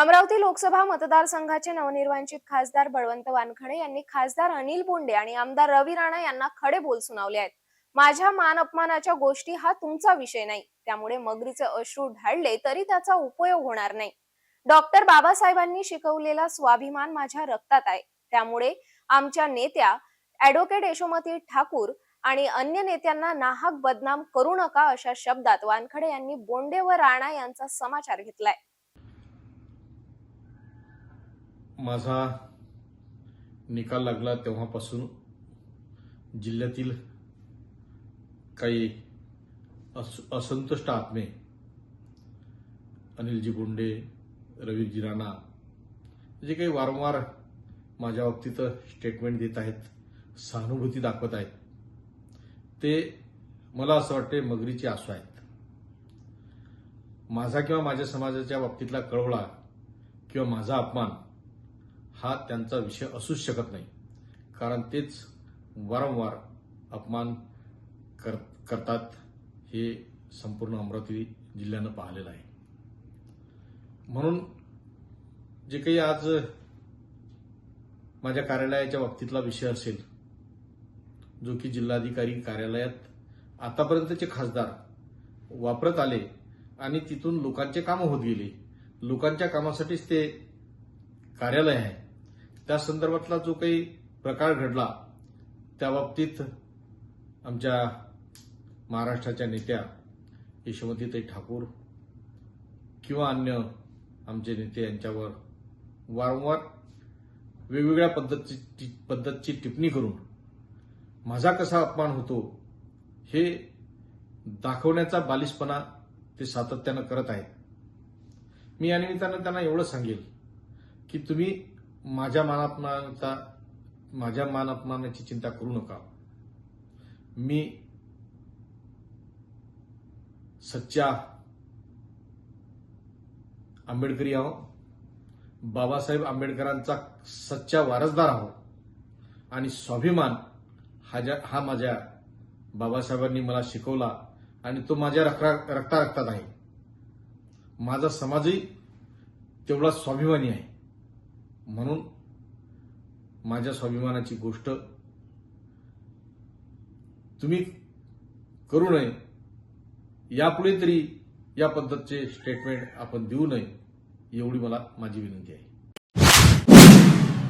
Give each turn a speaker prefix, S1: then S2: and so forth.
S1: अमरावती लोकसभा मतदारसंघाचे नवनिर्वाचित खासदार बळवंत वानखडे यांनी खासदार अनिल बोंडे आणि आमदार रवी राणा यांना खडे बोल सुनावले आहेत. माझ्या मान अपमानाच्या गोष्टी हा तुमचा विषय नाही. त्यामुळे मगरीचे अश्रू ढाळले तरी त्याचा उपयोग होणार नाही. डॉक्टर बाबासाहेबांनी शिकवलेला स्वाभिमान माझ्या रक्तात आहे. त्यामुळे आमच्या नेत्या ऍडव्होकेट यशोमती ठाकूर आणि अन्य नेत्यांना नाहक बदनाम करू नका अशा शब्दात वानखडे यांनी बोंडे व राणा यांचा समाचार घेतलाय.
S2: माझा निकाल लागला तेव्हापासून जिल्ह्यातील काही अस असंतुष्ट आत्मे अनिलजी बोंडे रवीजी राणा जे काही वारंवार माझ्या बाबतीत स्टेटमेंट देत आहेत सहानुभूती दाखवत आहेत ते मला असं वाटते मगरीची आसू आहेत. माझा किंवा माझ्या समाजाच्या बाबतीतला कळवळा किंवा माझा अपमान हा त्यांचा विषय असूच शकत नाही. कारण तेच वारंवार अपमान कर करतात हे संपूर्ण अमरावती जिल्ह्यानं पाहिलेलं आहे. म्हणून जे काही आज माझ्या कार्यालयाच्या बाबतीतला विषय असेल जो की जिल्हाधिकारी कार्यालयात आतापर्यंतचे खासदार वापरत आले आणि तिथून लोकांचे कामं होत गेले लोकांच्या कामासाठीच ते कार्यालय आहे त्या संदर्भातला जो काही प्रकार घडला त्या बाबतीत आमच्या महाराष्ट्राच्या नेत्या यशोमतीताई ठाकूर किंवा अन्य आमचे नेते यांच्यावर वारंवार वेगवेगळ्या पद्धतीची पद्धतची टिप्पणी करून माझा कसा अपमान होतो हे दाखवण्याचा बालिशपणा ते सातत्यानं करत आहेत. मी या निमित्तानं त्यांना एवढं सांगेल की तुम्ही माझ्या मानापमानाचा माझ्या मानापमानाची चिंता करू नका. मी सच्चा आंबेडकरी आहो. बाबासाहेब आंबेडकरांचा सच्चा वारसदार आहो. आणि स्वाभिमान हा ज्या हा माझ्या बाबासाहेबांनी मला शिकवला आणि तो माझ्या रक्ता रक्ता रक्तात आहे. माझा समाजही तेवढा स्वाभिमानी आहे. म्हणून माझ्या स्वाभिमानाची गोष्ट तुम्ही करू नये. यापुढे तरी या पद्धतीचे स्टेटमेंट आपण देऊ नये एवढी मला माझी विनंती आहे.